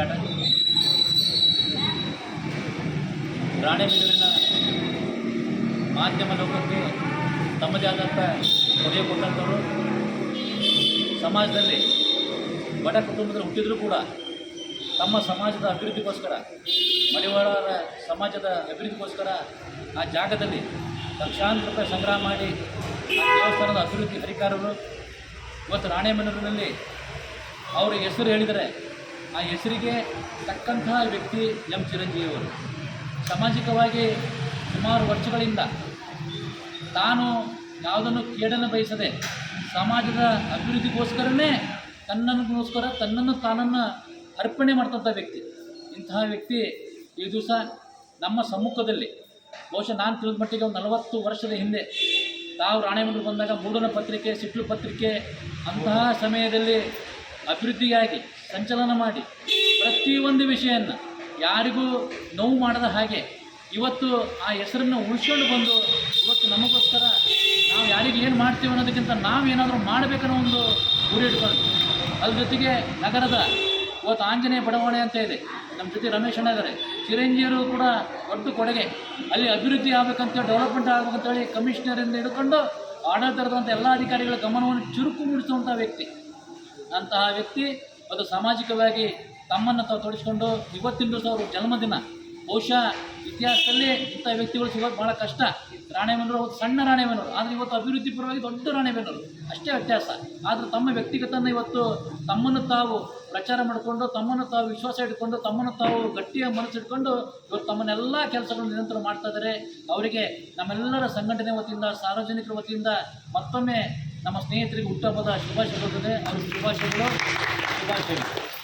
Start ರಾಣೆಬೆನ್ನೂರಿನ ಮಾಧ್ಯಮ ಲೋಕಕ್ಕೆ ತಮ್ಮದೇ ಆದಂಥ ಕೊಡುಗೆ ಕೊಟ್ಟಂಥವರು ಸಮಾಜದಲ್ಲಿ ಬಡ ಕುಟುಂಬದಲ್ಲಿ ಹುಟ್ಟಿದರೂ ಕೂಡ ತಮ್ಮ ಸಮಾಜದ ಅಭಿವೃದ್ಧಿಗೋಸ್ಕರ, ಮಡಿವಾಳರ ಸಮಾಜದ ಅಭಿವೃದ್ಧಿಗೋಸ್ಕರ ಆ ಜಾಗದಲ್ಲಿ ಲಕ್ಷಾಂತರ ರೂಪಾಯಿ ಸಂಗ್ರಹ ಮಾಡಿ ಆ ದೇವಸ್ಥಾನದ ಅಭಿವೃದ್ಧಿ ಹರಿಕಾರರು ಇವತ್ತು ರಾಣೆಬೆನ್ನೂರಿನಲ್ಲಿ ಅವರ ಹೆಸರು ಹೇಳಿದರೆ ಆ ಹೆಸರಿಗೆ ತಕ್ಕಂತಹ ವ್ಯಕ್ತಿ ಎಂ. ಚಿರಂಜೀವಿಯವರು. ಸಾಮಾಜಿಕವಾಗಿ ಸುಮಾರು ವರ್ಷಗಳಿಂದ ತಾನು ಯಾವುದನ್ನು ಕೇಡನ್ನು ಬಯಸದೆ ಸಮಾಜದ ಅಭಿವೃದ್ಧಿಗೋಸ್ಕರನೇ ತನ್ನನ್ನುಗೋಸ್ಕರ ತನ್ನನ್ನು ತಾನನ್ನು ಅರ್ಪಣೆ ಮಾಡ್ತಂಥ ವ್ಯಕ್ತಿ. ಇಂತಹ ವ್ಯಕ್ತಿ ಈ ದಿವಸ ನಮ್ಮ ಸಮ್ಮುಖದಲ್ಲಿ, ಬಹುಶಃ ನಾನು ತಿಳಿದ ಮಟ್ಟಿಗೆ ಒಂದು ನಲವತ್ತು ವರ್ಷದ ಹಿಂದೆ ತಾವು ರಾಣೇಮಂಡ್ರು ಬಂದಾಗ ಮೂಡನ ಪತ್ರಿಕೆ ಸಿಟ್ಲು ಪತ್ರಿಕೆ ಅಂತಹ ಸಮಯದಲ್ಲಿ ಅಭಿವೃದ್ಧಿಗಾಗಿ ಸಂಚಲನ ಮಾಡಿ ಪ್ರತಿಯೊಂದು ವಿಷಯವನ್ನು ಯಾರಿಗೂ ನೋವು ಮಾಡದ ಹಾಗೆ ಇವತ್ತು ಆ ಹೆಸರನ್ನು ಉಳಿಸ್ಕೊಂಡು ಬಂದು ಇವತ್ತು ನಮಗೋಸ್ಕರ ನಾವು ಯಾರಿಗೆ ಏನು ಮಾಡ್ತೀವಿ ಅನ್ನೋದಕ್ಕಿಂತ ನಾವೇನಾದರೂ ಮಾಡಬೇಕನ್ನೋ ಒಂದು ಗುರಿ ಇಟ್ಕೊಂಡು ಅದ್ರ ಜೊತೆಗೆ ನಗರದ ಇವತ್ತು ಆಂಜನೇಯ ಬಡಾವಣೆ ಅಂತ ಇದೆ. ನಮ್ಮ ಜೊತೆ ರಮೇಶ್ ಅಣ್ಣ ಇದ್ದಾರೆ ಚಿರಂಜೀವರು ಕೂಡ ದೊಡ್ಡ ಕೊಡುಗೆ. ಅಲ್ಲಿ ಅಭಿವೃದ್ಧಿ ಆಗಬೇಕಂತ ಡೆವಲಪ್ಮೆಂಟ್ ಆಗಬೇಕಂತೇಳಿ ಕಮಿಷನರಿಂದ ಹಿಡ್ಕೊಂಡು ಆಡಳಿತದಂಥ ಎಲ್ಲ ಅಧಿಕಾರಿಗಳ ಗಮನವನ್ನು ಚುರುಕು ಮೂಡಿಸುವಂಥ ವ್ಯಕ್ತಿ. ಅಂತಹ ವ್ಯಕ್ತಿ ಅದು ಸಾಮಾಜಿಕವಾಗಿ ತಮ್ಮನ್ನು ತಾವು ತೊಡಿಸ್ಕೊಂಡು ಇವತ್ತಿನ ದಿವಸ ಅವರು ಜನ್ಮದಿನ. ಬಹುಶಃ ಇತಿಹಾಸದಲ್ಲಿ ಇಂಥ ವ್ಯಕ್ತಿಗಳು ಸಿಗೋದು ಭಾಳ ಕಷ್ಟ. ರಾಣೆಬೆನ್ನೂರು ಅವತ್ತು ಸಣ್ಣ ರಾಣೆಬೆನ್ನೂರು. ಆದರೆ ಇವತ್ತು ಅಭಿವೃದ್ಧಿ ಪರವಾಗಿ ದೊಡ್ಡ ರಾಣೆಬೆನ್ನೂರು. ಅಷ್ಟೇ ವ್ಯತ್ಯಾಸ. ಆದರೆ ತಮ್ಮ ವ್ಯಕ್ತಿಗತನ ಇವತ್ತು ತಮ್ಮನ್ನು ತಾವು ಪ್ರಚಾರ ಮಾಡಿಕೊಂಡು, ತಮ್ಮನ್ನು ತಾವು ವಿಶ್ವಾಸ ಇಟ್ಕೊಂಡು, ತಮ್ಮನ್ನು ತಾವು ಗಟ್ಟಿಯ ಮನಸ್ಸು ಇಟ್ಕೊಂಡು ಇವತ್ತು ತಮ್ಮನ್ನೆಲ್ಲ ಕೆಲಸಗಳನ್ನು ನಿರಂತರ ಮಾಡ್ತಾ ಇದ್ದಾರೆ. ಅವರಿಗೆ ನಮ್ಮೆಲ್ಲರ ಸಂಘಟನೆ ವತಿಯಿಂದ, ಸಾರ್ವಜನಿಕರ ವತಿಯಿಂದ ಮತ್ತೊಮ್ಮೆ ನಮ್ಮ ಸ್ನೇಹಿತರಿಗೆ ಹುಟ್ಟುಹಬ್ಬದ ಶುಭಾಶಯಗಳು. ಶುಭಾಶಯಗಳು. ಶುಭಾಶಯಗಳು.